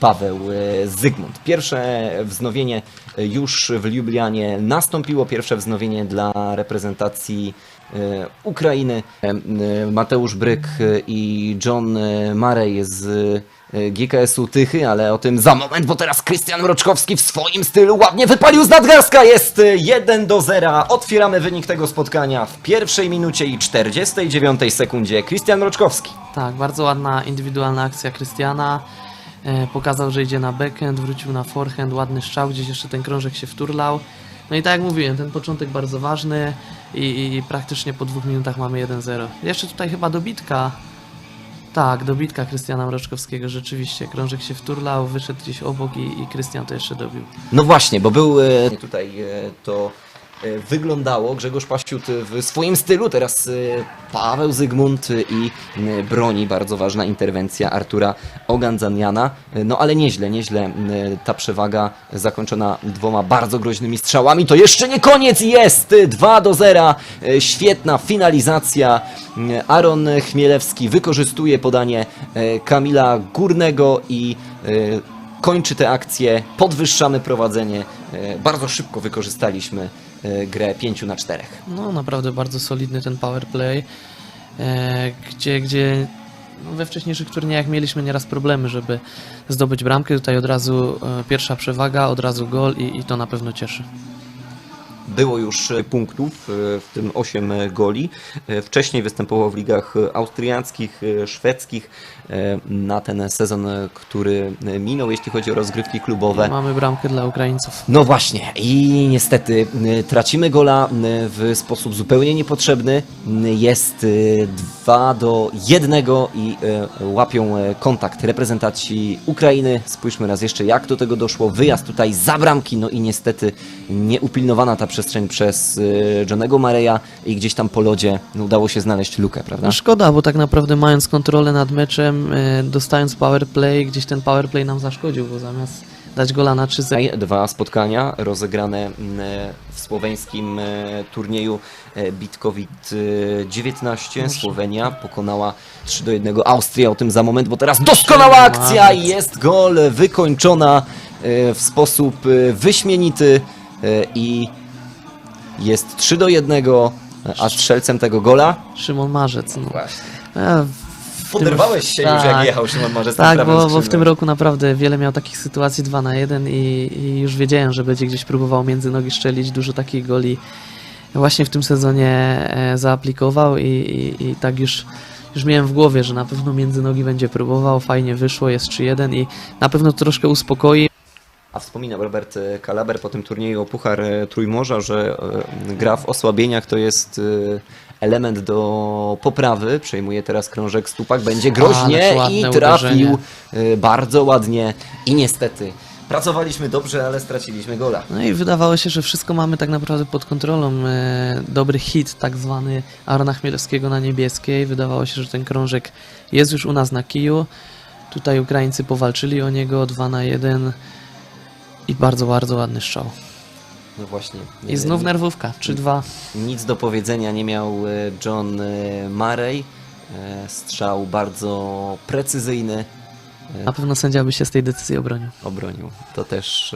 Paweł e, Zygmunt. Pierwsze wznowienie e, już w Lublianie nastąpiło, pierwsze wznowienie dla reprezentacji e, Ukrainy. Mateusz Bryk i John Marej z GKS-u Tychy, ale o tym za moment, bo teraz Krystian Mroczkowski w swoim stylu ładnie wypalił z nadgarstka. Jest e, 1 do 0. Otwieramy wynik tego spotkania w pierwszej minucie i 49 sekundzie. Krystian Mroczkowski. Tak, bardzo ładna indywidualna akcja Krystiana. E, pokazał, że idzie na backhand, wrócił na forehand, ładny strzał, gdzieś jeszcze ten krążek się wturlał. No i tak jak mówiłem, ten początek bardzo ważny i, i praktycznie po dwóch minutach mamy 1-0. Jeszcze tutaj chyba dobitka. Tak, dobitka Krystiana Mroczkowskiego, rzeczywiście. Krążek się wturlał, wyszedł gdzieś obok i, i Krystian to jeszcze dobił. No właśnie, bo był e, tutaj e, to wyglądało Grzegorz Paściut w swoim stylu, teraz e, Paweł Zygmunt e, i e, broni bardzo ważna interwencja Artura Ogandzaniana. E, No ale nieźle, nieźle e, ta przewaga zakończona dwoma bardzo groźnymi strzałami. To jeszcze nie koniec jest 2 do 0. E, Świetna finalizacja. E, Aaron Chmielewski wykorzystuje podanie e, Kamila Górnego i e, kończy tę akcję, podwyższamy prowadzenie. E, Bardzo szybko wykorzystaliśmy e, grę 5 na 4. No naprawdę bardzo solidny ten power play, e, gdzie, gdzie no, we wcześniejszych turniejach mieliśmy nieraz problemy, żeby zdobyć bramkę. Tutaj od razu e, pierwsza przewaga, od razu gol i, i to na pewno cieszy. Było już e, punktów, e, w tym 8 goli. E, Wcześniej występował w ligach austriackich, szwedzkich. Na ten sezon, który minął, jeśli chodzi o rozgrywki klubowe. Mamy bramkę dla Ukraińców. No właśnie, i niestety tracimy gola w sposób zupełnie niepotrzebny. Jest 2 do 1 i łapią kontakt reprezentaci Ukrainy. Spójrzmy raz jeszcze, jak do tego doszło. Wyjazd tutaj za bramki, no i niestety nieupilnowana ta przestrzeń przez y, Johnego Mareya i gdzieś tam po lodzie udało się znaleźć lukę, prawda? No szkoda, bo tak naprawdę mając kontrolę nad meczem, e, dostając power play, gdzieś ten power play nam zaszkodził, bo zamiast dać gola na 3 Tutaj Dwa spotkania rozegrane mm, w słoweńskim turnieju e, Bitkovit e, 19. Słowenia pokonała 3 do 1 Austrię. O tym za moment, bo teraz doskonała akcja i jest gol wykończona w sposób wyśmienity i jest 3 do 1, a strzelcem tego gola Szymon Marzec. No. właśnie. E, w tym- Poderwałeś się już jak tak. jechał Szymon Marzec Tak, bo, bo w tym roku naprawdę wiele miał takich sytuacji 2 na 1 i, i już wiedziałem, że będzie gdzieś próbował między nogi strzelić, dużo takich goli właśnie w tym sezonie e, zaaplikował i, i, i tak już, już miałem w głowie, że na pewno między nogi będzie próbował, fajnie wyszło, jest 3-1 i na pewno troszkę uspokoi. A wspominał Robert e, Kalaber po tym turnieju o Puchar e, Trójmorza, że e, gra w osłabieniach to jest element do poprawy. Przejmuje teraz krążek Stupak, będzie groźnie ładne i trafił uderzenie. bardzo ładnie i niestety pracowaliśmy dobrze, ale straciliśmy gola. No i wydawało się, że wszystko mamy tak naprawdę pod kontrolą. Dobry hit, tak zwany Arona Chmielewskiego na niebieskiej. Wydawało się, że ten krążek jest już u nas na kiju. Tutaj Ukraińcy powalczyli o niego 2 na 1 i bardzo, bardzo ładny strzał. No właśnie. I znów nerwówka, 3-2. Nic do powiedzenia nie miał e, John e, Murray. E, Strzał bardzo precyzyjny. Na pewno sędzia by się z tej decyzji obronił. obronił. To też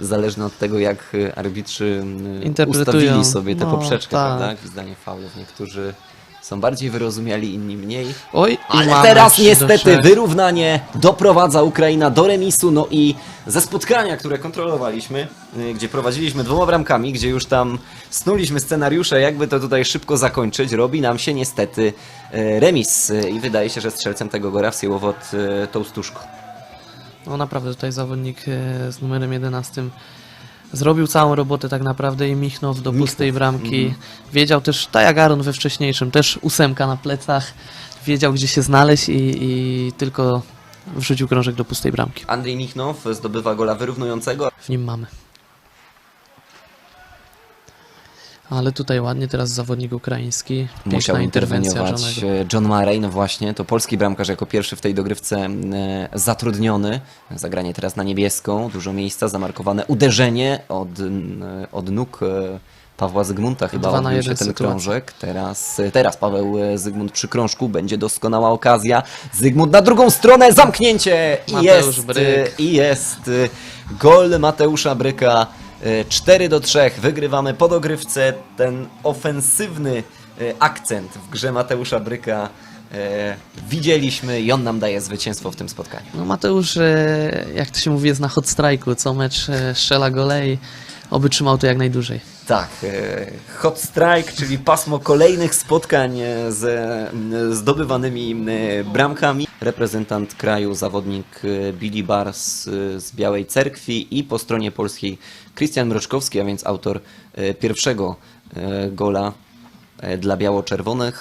zależne od tego, jak arbitrzy ustawili sobie tę No, poprzeczkę, tak. prawda? Gwizdanie faulów. Niektórzy są bardziej wyrozumiali, inni mniej. Oj, Ale mamy teraz 3 do niestety 3. wyrównanie doprowadza Ukraina do remisu. No i ze spotkania, które kontrolowaliśmy, y, gdzie prowadziliśmy dwoma bramkami, gdzie już tam snuliśmy scenariusze, jakby to tutaj szybko zakończyć, robi nam się niestety y, remis. Y, I wydaje się, że strzelcem tego gora w Siełowot y, Tołstuszko. No naprawdę tutaj zawodnik e, z numerem 11 zrobił całą robotę tak naprawdę i michnął do pustej bramki. Mhm. Wiedział też, tak jak Aaron we wcześniejszym, też ósemka na plecach. Wiedział gdzie się znaleźć i, i tylko wrzucił krążek do pustej bramki. Andrzej Michnow zdobywa gola wyrównującego. W nim mamy. Ale tutaj ładnie teraz zawodnik ukraiński. Piękna Musiał interweniować Johnego. e, John Murray, no właśnie, to polski bramkarz jako pierwszy w tej dogrywce e, zatrudniony. Zagranie teraz na niebieską, dużo miejsca, zamarkowane uderzenie od, n- od nóg e, Pawła Zygmunta chyba odbył się ten sytuacja. krążek. Teraz, teraz Paweł e, Zygmunt przy krążku, będzie doskonała okazja. Zygmunt na drugą stronę, zamknięcie i Mateusz jest, Bryk. e, i jest e, gol Mateusza Bryka. E, 4 do 3, wygrywamy po dogrywce. Ten ofensywny e, akcent w grze Mateusza Bryka e, widzieliśmy i on nam daje zwycięstwo w tym spotkaniu. No Mateusz, e, jak to się mówi, jest na hot co mecz strzela gole i oby trzymał to jak najdłużej. Tak, e, hot strike, czyli pasmo kolejnych spotkań e, m, zdobywanymi bramkami. Reprezentant kraju, zawodnik e, Billy Bars z Białej Cerkwi i po stronie polskiej Krystian Mroczkowski, a więc autor pierwszego gola dla biało-czerwonych.